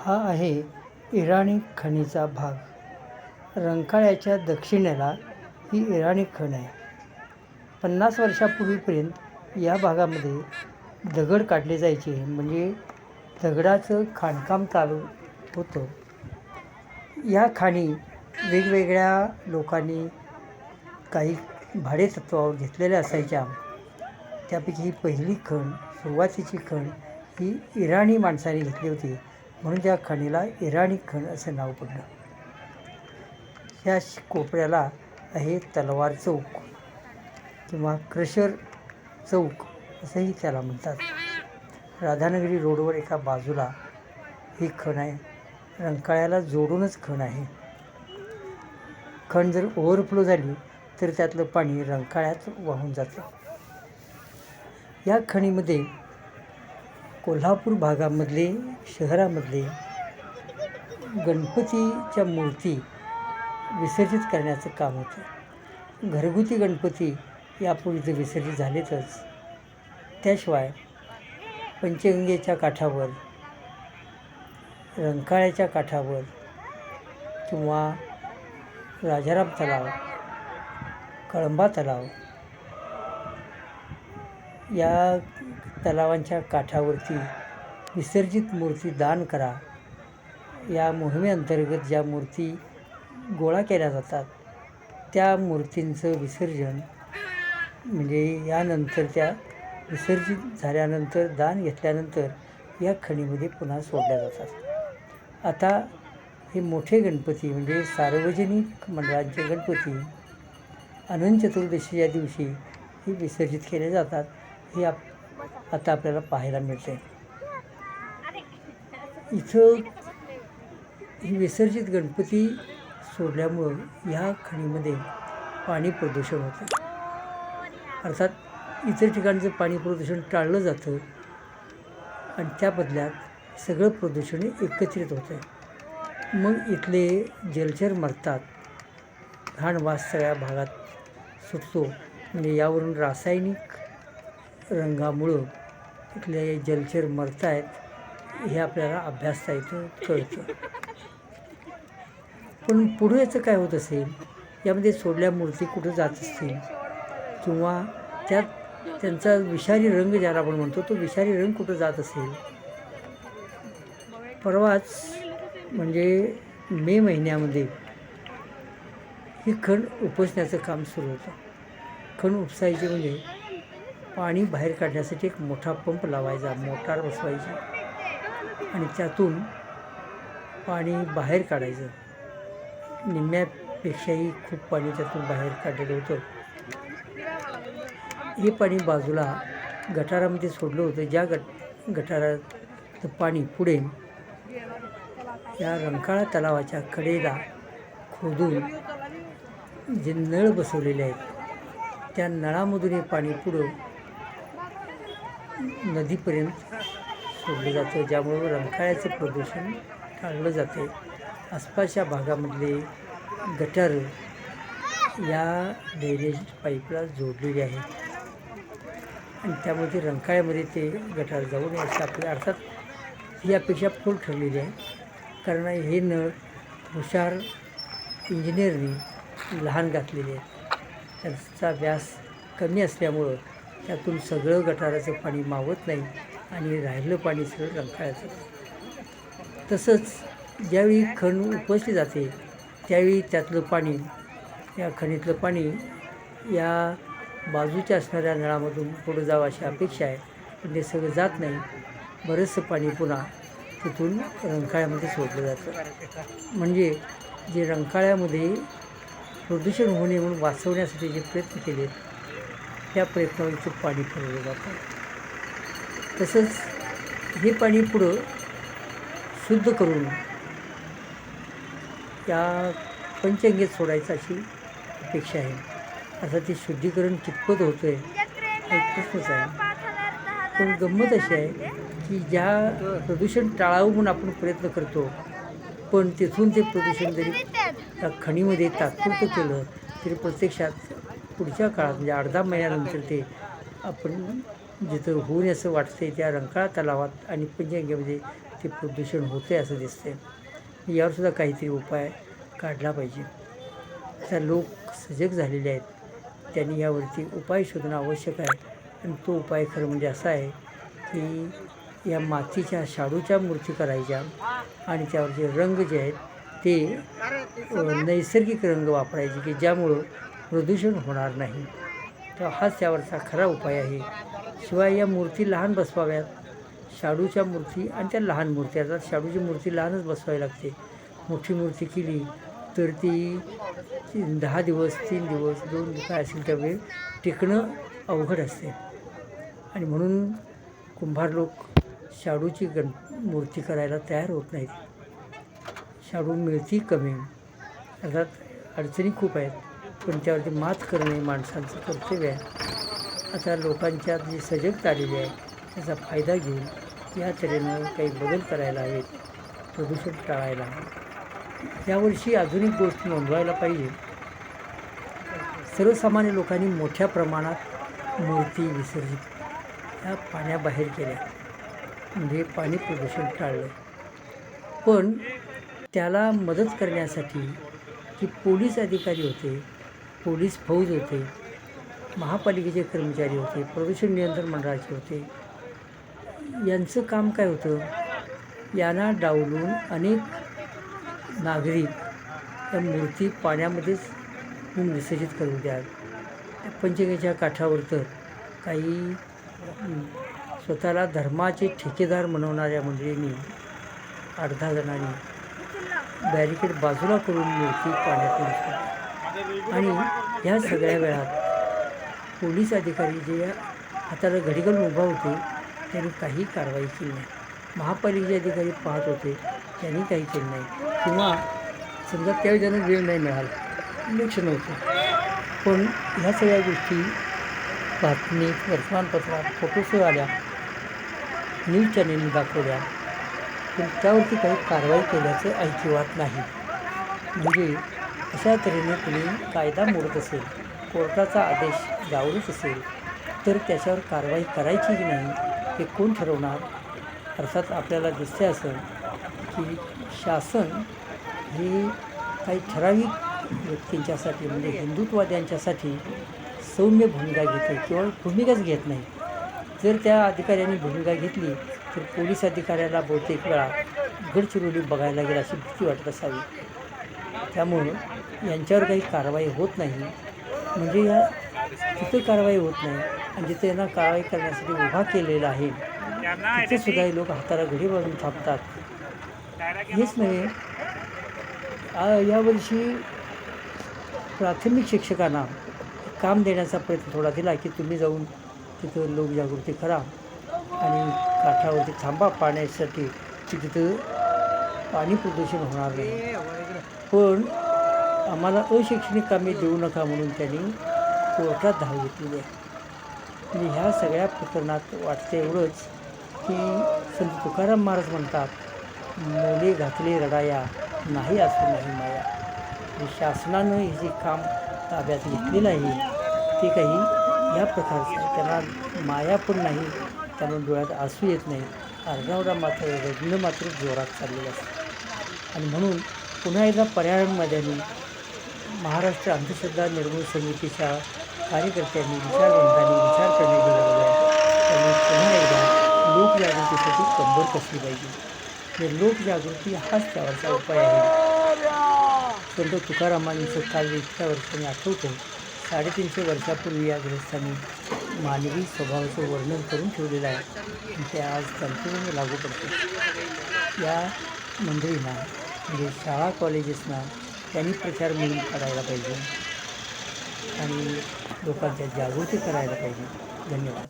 हा आहे इराणी खणीचा भाग. रंकाळ्याच्या दक्षिणेला ही इराणी खण आहे. पन्नास वर्षापूर्वीपर्यंत या भागामध्ये दगड काढले जायचे म्हणजे दगडाचं खाणकाम चालू होतं. या खाणी वेगवेगळ्या लोकांनी काही भाडेतत्वावर घेतलेल्या असायच्या. त्यापैकी ही पहिली खण सुरुवातीची खण ही इराणी माणसाने घेतली होती. म्हणून त्या खणीला इराणी खण असं नाव पडलं. ह्या श- कोपऱ्याला आहे तलवार चौक किंवा क्रशर चौक असंही त्याला म्हणतात. राधानगरी रोडवर एका बाजूला ही खण आहे. रंकाळ्याला जोडूनच खण आहे. खण जर ओव्हरफ्लो झाली तर त्यातलं पाणी रंकाळ्यात वाहून जातं. या खणीमध्ये कोल्हापूर भागामधले शहरामधले गणपतीच्या मूर्ती विसर्जित करण्याचं काम होतं. घरगुती गणपती यापूर्वी तर विसर्जित झालेतच. त्याशिवाय पंचगंगेच्या काठावर रंकाळ्याच्या काठावर किंवा राजाराम तलाव कळंबा तलाव या तलावांच्या काठावरती विसर्जित मूर्ती दान करा. या मोहिमेअंतर्गत ज्या मूर्ती गोळा केल्या जातात त्या मूर्तींचं विसर्जन म्हणजे यानंतर त्या विसर्जित झाल्यानंतर दान घेतल्यानंतर या खणीमध्ये पुन्हा सोडल्या जातात. आता हे मोठे गणपती म्हणजे सार्वजनिक मंडळांचे गणपती अनंत चतुर्दशीच्या दिवशी हे विसर्जित केले जातात. हे आप आता आपल्याला पाहायला मिळते इथं ही विसर्जित गणपती सोडल्यामुळं ह्या खणीमध्ये पाणी प्रदूषण होतं. अर्थात इतर ठिकाणचं पाणी प्रदूषण टाळलं जातं आणि त्या बदल्यात सगळं प्रदूषण एकत्रित होतं मग इथले जलचर मरतात. घाण वास सगळ्या भागात सुटतो. म्हणजे यावरून रासायनिक रंगामुळं कुठले जलचर मरत आहेत हे आपल्याला अभ्यासता येतं कळतं. पण पुढे याचं काय होत असेल? यामध्ये सोडल्या मूर्ती कुठं जात असतील? किंवा त्यात त्यांचा विषारी रंग ज्याला आपण म्हणतो तो विषारी रंग कुठं जात असेल? परवाच म्हणजे मे महिन्यामध्ये ही खण उपसण्याचं काम सुरू होतं. खण उपसायचे म्हणजे पाणी बाहेर काढण्यासाठी एक मोठा पंप लावायचा मोटार बसवायची. आणि त्यातून पाणी बाहेर काढायचं. निम्म्यापेक्षाही खूप पाणी त्यातून बाहेर काढलेलं होतं. हे पाणी बाजूला गटारामध्ये सोडलं होतं. ज्या गट गटाराचं पाणी पुढे या रंकाळा तलावाच्या कडेला खोदून जे नळ बसवलेले आहेत त्या नळामधून हे पाणी पुढं नदीपर्यंत सोडलं जातं ज्यामुळं रंकाळ्याचं प्रदूषण टाळलं जाते. आसपासच्या भागामधले गटार या ड्रेनेज पाईपला जोडलेली आहेत. आणि त्यामुळे ते रंकाळ्यामध्ये ते गटार जाऊ नये असं आपल्या अर्थात ही अपेक्षा फुल ठरलेली आहे. कारण हे नळ हुशार इंजिनियरनी लहान घातलेले आहेत. त्यांचा व्यास कमी असल्यामुळं त्यातून सगळं गटाराचं पाणी मावत नाही आणि राहिलं पाणी सगळं रंकाळ्याचं तसंच ज्यावेळी खण उपसली जाते त्यावेळी त्यातलं पाणी या खणीतलं पाणी या बाजूच्या असणाऱ्या नळामधून पुढं जावं अशी अपेक्षा आहे. पण ते सगळं जात नाही. बरंचसं पाणी पुन्हा तिथून रंकाळ्यामध्ये सोडलं जातं. म्हणजे जे रंकाळ्यामध्ये प्रदूषण होऊ नये म्हणून वाचवण्यासाठी जे प्रयत्न केले या प्रयत्नावरचं पाणी फिरवलं जातं. तसंच हे पाणी पुढं शुद्ध करून त्या पंचगंगेत सोडायचं अशी अपेक्षा आहे. आता ते शुद्धीकरण कितपत होतं आहे हा एक प्रश्नच आहे. पण गंमत अशी आहे की ज्या प्रदूषण टाळावं म्हणून आपण प्रयत्न करतो पण तिथून ते प्रदूषण जरी त्या खणीमध्ये तात्पुरतं केलं तरी प्रत्यक्षात पुढच्या काळात म्हणजे अर्धा महिन्यानंतर ते आपण जिथं होऊन असं वाटते त्या रंकाळा तलावात आणि पंचगंगेमध्ये ते प्रदूषण होते असं दिसते यावरसुद्धा काहीतरी उपाय काढला पाहिजे. आता लोक सजग झालेले आहेत. त्यांनी यावरती उपाय शोधणं आवश्यक आहे. आणि तो उपाय खरं म्हणजे असा आहे की या मातीच्या शाडूच्या मूर्ती करायच्या आणि त्यावरचे रंग जे आहेत ते नैसर्गिक रंग वापरायचे की ज्यामुळं प्रदूषण होणार नाही. तर हाच त्यावरचा खरा उपाय आहे. शिवाय या मूर्ती लहान बसवाव्यात. शाडूच्या मूर्ती आणि त्या लहान मूर्ती. आता शाडूची मूर्ती लहानच बसवावी लागते. मोठी मूर्ती केली तर ती ती दहा दिवस तीन दिवस दोन काय असेल त्यावेळी टिकणं अवघड असते. आणि म्हणून कुंभार लोक शाडूची गण मूर्ती करायला तयार होत नाहीत. शाडू मिळती कमी. अर्थात अडचणी खूप आहेत. पण त्यावरती मात करणे माणसांचं कर्तव्य आहे. आता लोकांच्यात जी सजगता आलेली आहे त्याचा फायदा घेऊन या तऱ्हेनं काही बदल करायला हवेत प्रदूषण टाळायला हवं. यावर्षी अजून एक गोष्ट नोंदवायला पाहिजे. सर्वसामान्य लोकांनी मोठ्या प्रमाणात मूर्ती विसर्जित ह्या पाण्याबाहेर केल्या. म्हणजे पाणी प्रदूषण टाळलं. पण त्याला मदत करण्यासाठी की पोलीस अधिकारी होते पोलीस फौज होते महापालिकेचे कर्मचारी होते प्रदूषण नियंत्रण मंडळाचे होते. यांचं काम काय होतं? यांना डावलून अनेक नागरिक त्या मूर्ती पाण्यामध्येच विसर्जित करून द्या त्या काठावर तर काही स्वतःला धर्माचे ठेकेदार म्हणवणाऱ्या मंडळींनी अर्धा जणांनी बॅरिकेड बाजूला करून मूर्ती पाण्यात आणि ह्या सगळ्या वेळात पोलीस अधिकारी जे हाताला घडी उभा होते त्यांनी काही कारवाई केली नाही. महापालिकेचे अधिकारी पाहत होते त्यांनी काही केलं नाही. किंवा समजा त्यावेळी त्यांना वेळ नाही मिळाला लक्ष नव्हतं. पण ह्या सगळ्या गोष्टी बातमीत वर्तमानपत्रात फोटोसह आल्या न्यूज चॅनेलने दाखवल्या. पण त्यावरती काही कारवाई केल्याचं ऐकिवात नाही. म्हणजे अशा तऱ्हेने कुणी कायदा मोडत असेल कोर्टाचा आदेश जावरूच असेल तर त्याच्यावर कारवाई करायची की नाही हे कोण ठरवणार? अर्थात आपल्याला दिसते असं की शासन हे काही ठराविक व्यक्तींच्यासाठी म्हणजे हिंदुत्ववाद्यांच्यासाठी सौम्य भूमिका घेते किंवा भूमिकाच घेत नाही. जर त्या अधिकाऱ्यांनी भूमिका घेतली तर पोलीस अधिकाऱ्याला बहुतेक वेळा गडचिरोली बघायला गेला अशी भीती वाटत असावी. त्यामुळं यांच्यावर काही कारवाई होत नाही. म्हणजे या तिथे कारवाई होत नाही. आणि जिथे यांना कारवाई करण्यासाठी उभा केलेला आहे तिथे सुद्धा हे लोक हाताला घडी बांधून थांबतात. हेच नव्हे यावर्षी प्राथमिक शिक्षकांना काम देण्याचा प्रयत्न थोडा दिला की तुम्ही जाऊन तिथं लोकजागृती करा आणि काठावरती थांबा. पाण्यासाठी की तिथं पाणी प्रदूषण होणार नाही. पण आम्हाला अशैक्षणिक कामे देऊ नका म्हणून त्यांनी कोर्टात धाव घेतलेली आहे. आणि ह्या सगळ्या प्रकरणात वाटतं एवढंच की संत तुकाराम महाराज म्हणतात मुले घातले रडाया नाही असू नाही माया. शासनानं हे जे काम ताब्यात घेतलेलं आहे ते काही या प्रकारचं आहे त्यांना माया पण नाही त्यामुळे डोळ्यात आसू येत नाही अर्धावडा मात्र रडणं मात्र जोरात चाललेलं असतं. आणि म्हणून पुन्हा एकदा पर्यावरणमध्ये महाराष्ट्र अंधश्रद्धा निर्मूल समितीच्या कार्यकर्त्यांनी विचारवंतांनी विचार करणे गरज आहे. त्यांनी पुन्हा एकदा लोकजागृतीसाठी कंबर कसली पाहिजे? लोकजागृती हाच त्यावरचा उपाय आहे. संत तुकारामांचं काल इतक्या वर्षांनी आठवतो साडेतीनशे वर्षापूर्वी या ग्रस्थांनी मानवी स्वभावाचं वर्णन करून ठेवलेलं आहे. ते आज संपूर्ण लागू पडते. या मंडळींना म्हणजे शाळा कॉलेजेसना त्यांनी प्रचार मिळून करायला पाहिजे. आणि लोकांच्या जागृती करायला पाहिजे. धन्यवाद.